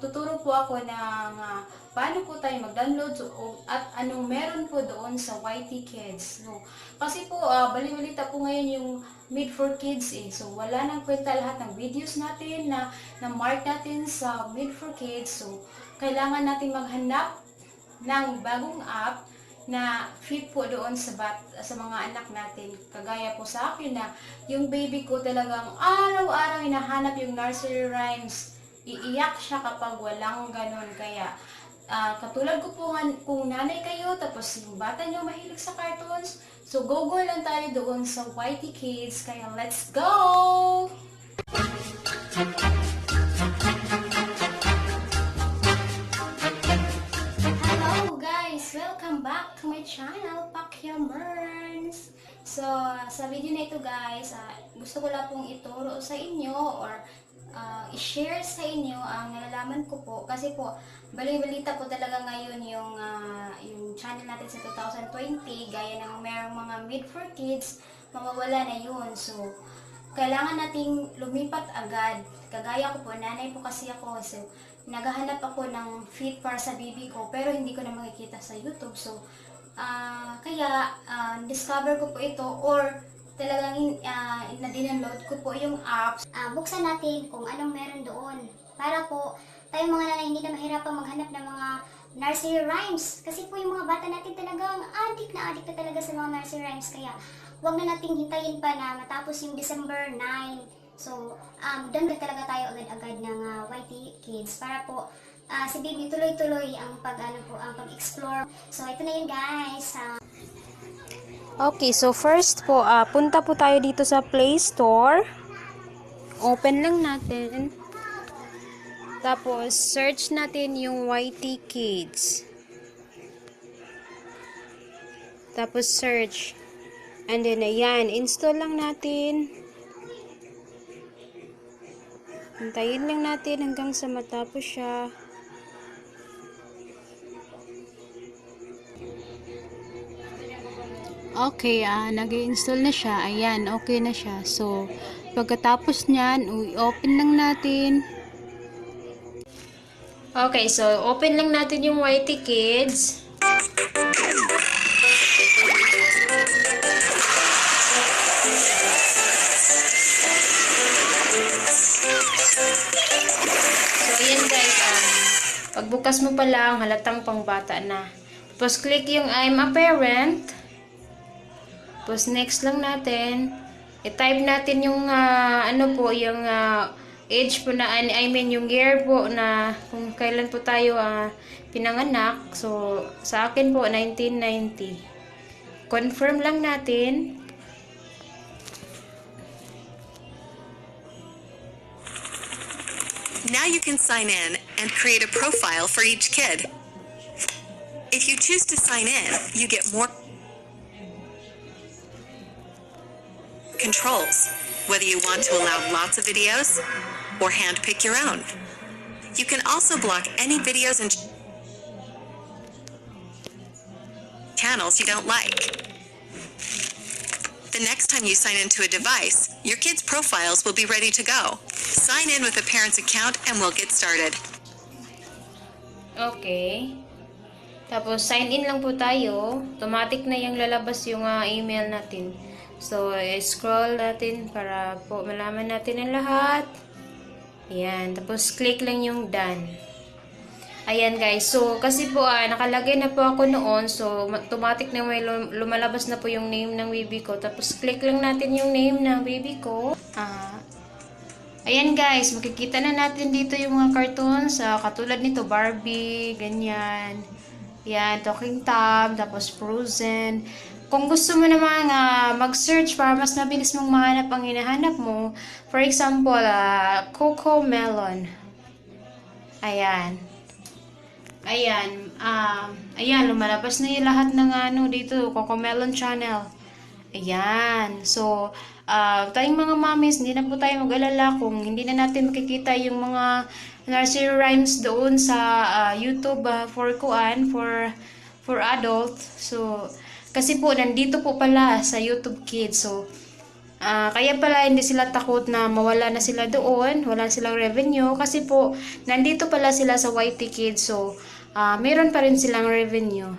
magtuturo po ako ng ah, paano po tayo mag-download at anong meron po doon sa YT Kids. No? Kasi po, uh, balibalita po ngayon yung Made for Kids eh. So, wala nang kwenta lahat ng videos natin na, na mark natin sa Made for Kids. So, kailangan natin maghanap ng bagong app na fit po doon sa bat, sa mga anak natin. Kagaya po sa akin na yung baby ko talagang araw-araw hinahanap yung nursery rhymes. Iiyak siya kapag walang ganun. Kaya ah, katulad ko po nga, kung nanay kayo tapos yung bata nyo mahilig sa cartoons, so go-go lang tayo doon sa YT Kids. Kaya let's go! Hello guys! Welcome back to my channel, Pakyamers! So, sa video na ito guys, ah, gusto ko lang pong ituro sa inyo or ah, i-share sa inyo ang nalalaman ko po kasi po, bali-balita po talaga ngayon yung, ah, yung channel natin sa 2020 gaya ng merong mga made for kids, mawawala na yun. So, kailangan nating lumipat agad. Kagaya ko po, nanay po kasi ako. So, naghahanap ako ng fit para sa baby ko, pero hindi ko na makikita sa YouTube. So, ah kaya, ah, discover ko po ito or talagang in, ah, na-download ko po yung apps. Ah, buksan natin kung anong meron doon. Para po, tayong mga nanay hindi na mahirapang maghanap ng mga nursery rhymes. Kasi po yung mga bata natin talagang adik na adik na talaga sa mga nursery rhymes. Kaya, huwag na nating hintayin pa na matapos yung December 9. So, um, doon na talaga tayo agad-agad ng ah, YT Kids para po ah, si baby tuloy-tuloy ang pag ano po, ang pag-explore. So, ito na yun guys. Ah, Okay, so first po, ah, punta po tayo dito sa Play Store. Open lang natin. Tapos, search natin yung YT Kids. Tapos, search. And then, ayan, install lang natin. Hintayin lang natin hanggang sa matapos siya. Okay, ah, nag-install na siya. Ayan, okay na siya. So, pagkatapos niyan, i-open lang natin. Okay, so open lang natin yung YT Kids. So, ayan guys, um, pagbukas mo pa lang, halatang pangbata na. Tapos, click yung I'm a parent. Tapos next lang natin, i-type natin yung ah, ano po, yung ah, age po na, I mean yung year po na kung kailan po tayo ah, pinanganak. So, sa akin po, 1990. Confirm lang natin. Now you can sign in and create a profile for each kid. If you choose to sign in, you get more controls, whether you want to allow lots of videos or handpick your own. You can also block any videos and channels you don't like. The next time you sign into a device, your kids' profiles will be ready to go. Sign in with a parent's account and we'll get started. Okay. Tapos, sign in lang po tayo. Automatic na yung lalabas yung ah, email natin. So, scroll natin para po malaman natin ang lahat. Ayan. Tapos, click lang yung done. Ayan guys. So, kasi po ah, nakalagay na po ako noon. So, automatic na may lum- lumalabas na po yung name ng baby ko. Tapos, click lang natin yung name ng baby ko. Ah, Ayan guys, makikita na natin dito yung mga cartoons. ah, katulad nito, Barbie, ganyan. Yan, Talking Tom, tapos Frozen. Kung gusto mo naman ah, mag-search para mas mabilis mong mahanap ang hinahanap mo, for example, ah, Coco Melon. Ayan. Ayan. ah, ayan, lumalabas na yung lahat ng ano dito, Coco Melon Channel. Ayan. So, ah, tayong mga mommies, hindi na po tayo mag-alala kung hindi na natin makikita yung mga nursery rhymes doon sa ah, YouTube ah, for kuan, for for adult. So, kasi po, nandito po pala sa YouTube Kids. So, Ah, kaya pala hindi sila takot na mawala na sila doon, wala silang revenue kasi po nandito pala sila sa YT Kids so ah, meron pa rin silang revenue.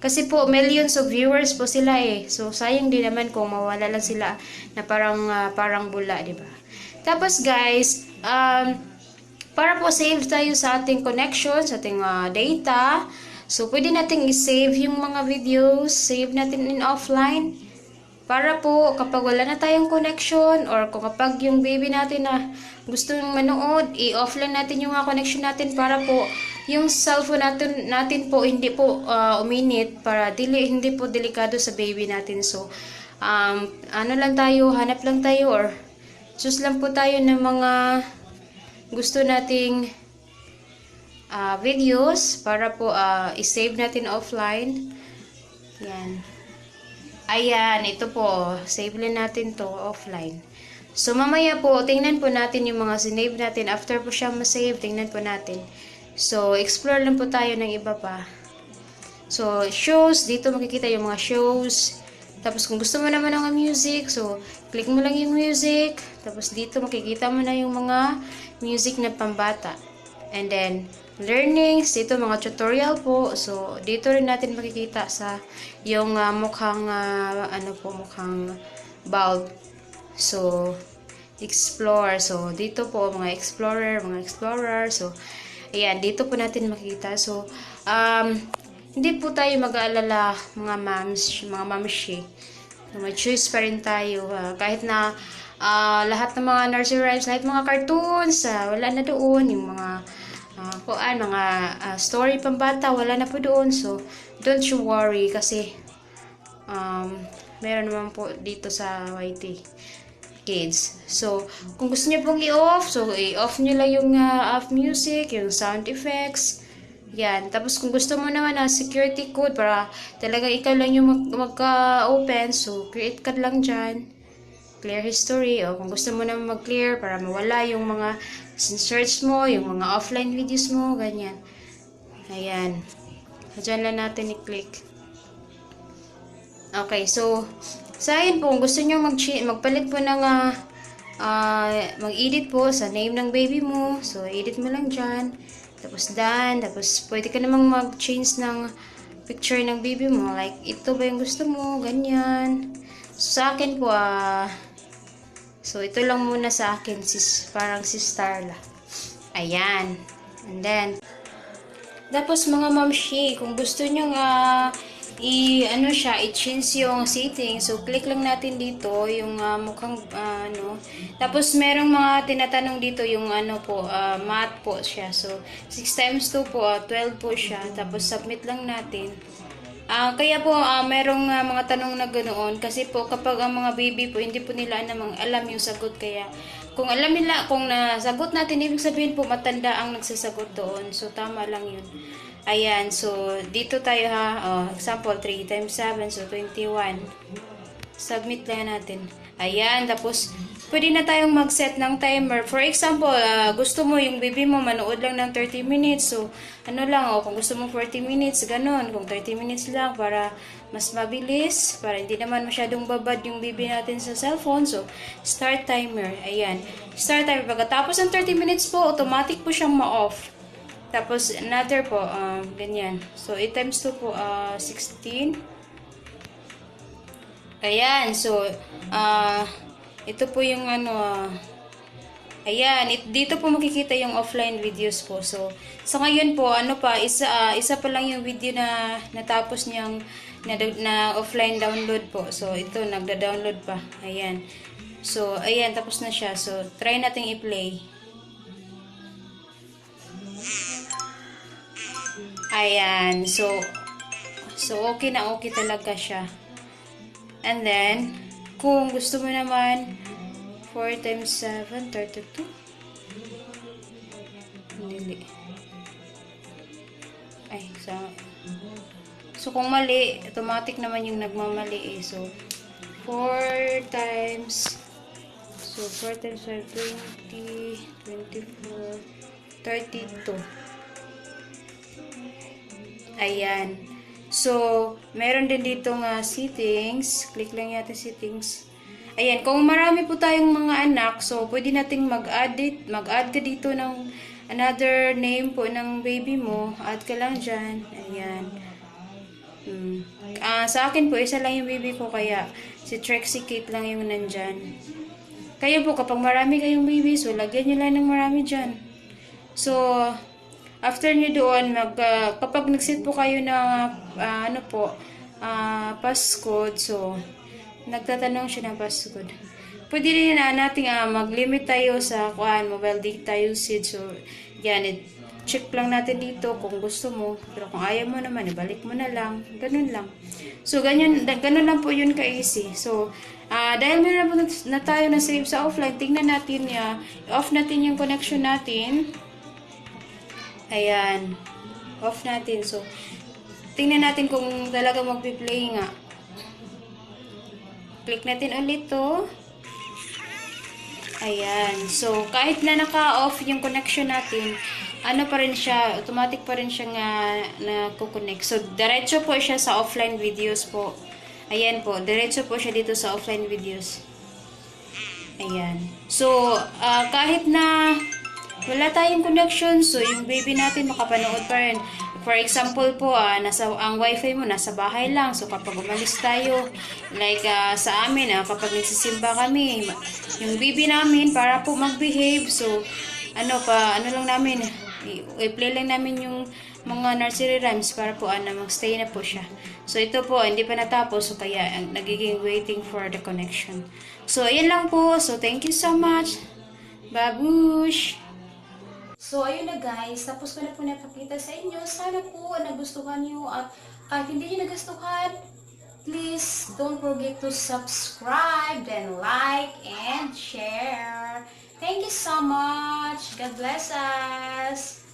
Kasi po millions of viewers po sila eh. So sayang din naman kung mawala lang sila na parang ah, parang bula, 'di ba? Tapos guys, um para po save tayo sa ating connection, sa ating ah, data. So pwede nating i-save yung mga videos, save natin in offline. Para po kapag wala na tayong connection or kung kapag yung baby natin na gusto nang manood, i-offline natin yung mga connection natin para po yung cellphone natin, natin po hindi po ah, uminit para dili, hindi po delikado sa baby natin. So, um, ano lang tayo, hanap lang tayo or choose lang po tayo ng mga gusto nating ah, videos para po ah, i-save natin offline. Yan. Ayan, ito po. Save lang natin to offline. So, mamaya po, tingnan po natin yung mga sinave natin. After po siya masave, tingnan po natin. So, explore lang po tayo ng iba pa. So, shows. Dito makikita yung mga shows. Tapos, kung gusto mo naman ng music, so, click mo lang yung music. Tapos, dito makikita mo na yung mga music na pambata. And then, learnings, dito mga tutorial po. So, dito rin natin makikita sa yung ah, mukhang, ah, ano po, mukhang bulb. So, explore. So, dito po, mga explorer, mga explorer. So, ayan, dito po natin makikita. So, um, hindi po tayo mag-aalala, mga moms, mga mamshi. So, may choice pa rin tayo. ah, kahit na ah, lahat ng mga nursery rhymes, lahat mga cartoons, ah, wala na doon. Yung mga ah, kuan, mga ah, story pambata, wala na po doon. So, don't you worry kasi um, meron naman po dito sa YT kids. So, kung gusto niyo pong i-off, so i-off niyo lang yung ah, off music, yung sound effects. Yan. Tapos kung gusto mo naman na security code para talaga ikaw lang yung mag- magka-open, so create ka lang dyan. Clear history. O kung gusto mo naman mag-clear para mawala yung mga search mo, yung mga offline videos mo, ganyan. Ayan. Diyan lang natin i-click. Okay, so, sa akin po, kung gusto nyo mag magpalit po ng, ah, ah, mag-edit po sa name ng baby mo. So, edit mo lang dyan. Tapos, done. Tapos, pwede ka namang mag-change ng picture ng baby mo. Like, ito ba yung gusto mo? Ganyan. So, sa akin po, ah, so, ito lang muna sa akin, sis, parang si Starla. Ayan. And then, tapos mga mamshi, kung gusto nyo nga i ano siya, i-change yung setting. So click lang natin dito yung ah, mukhang ah, ano. Tapos merong mga tinatanong dito yung ano po, ah, math po siya. So 6 times 2 po, ah, 12 po siya. Tapos submit lang natin. Ah, kaya po ah, merong ah, mga tanong na ganoon kasi po kapag ang mga baby po hindi po nila namang alam yung sagot kaya kung alam nila kung nasagot natin ibig sabihin po matanda ang nagsasagot doon. So tama lang yun. Ayan, so dito tayo ha. Oh, example 3 times 7 so 21. Submit lang natin. Ayan, tapos pwede na tayong mag-set ng timer. For example, ah, gusto mo yung baby mo manood lang ng 30 minutes. So, ano lang, oh, kung gusto mo 40 minutes, ganun. Kung 30 minutes lang para mas mabilis, para hindi naman masyadong babad yung baby natin sa cellphone. So, start timer. Ayan. Start timer. Pagkatapos ng 30 minutes po, automatic po siyang ma-off. Tapos, another po, um, ganyan. So, 8 times 2 po, ah, 16. Ayan, so, ah, ito po yung ano, ah, ayan, it, dito po makikita yung offline videos po. So, sa ngayon po, ano pa, isa, ah, isa pa lang yung video na natapos niyang na, na offline download po. So, ito, nagda-download pa. Ayan. So, ayan, tapos na siya. So, try nating i-play. Ayan. So, so okay na okay talaga siya. And then, kung gusto mo naman, 4 times 7, 32. Hindi. Ay, sa... So, kung mali, automatic naman yung nagmamali eh. So, 4 times... So, 4 times 5, 20, 24, 32. Ayan. So, meron din dito nga settings. Click lang yata settings. Ayan, kung marami po tayong mga anak, so pwede nating mag-add mag-add ka dito ng another name po ng baby mo. Add ka lang dyan. Ayan. Hmm. Ah, sa akin po, isa lang yung baby ko, kaya si Trexie Kate lang yung nandyan. Kayo po, kapag marami kayong baby, so lagyan nyo lang ng marami dyan. So, after nyo doon, mag, ah, kapag nag-set po kayo na, ah, ano po, ah, passcode, so, nagtatanong siya ng passcode. Pwede rin na natin ah, mag-limit tayo sa kuan, mobile data usage. So, yan, it, check lang natin dito kung gusto mo. Pero kung ayaw mo naman, ibalik mo na lang. Ganun lang. So, ganyan, ganun lang po yun ka-easy. So, ah dahil meron na tayo na save sa offline, tingnan natin ya off natin yung connection natin. Ayan. Off natin. So, tingnan natin kung talaga magpi-play nga. Click natin ulit to. Ayan. So, kahit na naka-off yung connection natin, ano pa rin siya, automatic pa rin siya nga na-connect. So, diretso po siya sa offline videos po. Ayan po, diretso po siya dito sa offline videos. Ayan. So, ah, kahit na wala tayong connection, so yung baby natin makapanood pa rin. For example po, ah, nasa, ang wifi mo nasa bahay lang. So, kapag umalis tayo, like ah, sa amin, ah, kapag nagsisimba kami, yung baby namin, para po mag-behave, so, ano pa, ano lang namin, i-play lang namin yung mga nursery rhymes para po ano, magstay na po siya. So, ito po, hindi pa natapos, so kaya ang nagiging waiting for the connection. So, ayan lang po. So, thank you so much. Babush! So, ayun na guys, tapos ko na po napakita sa inyo. Sana po nagustuhan nyo at kahit hindi nyo nagustuhan, please don't forget to subscribe, then like, and share. Thank you so much. God bless us.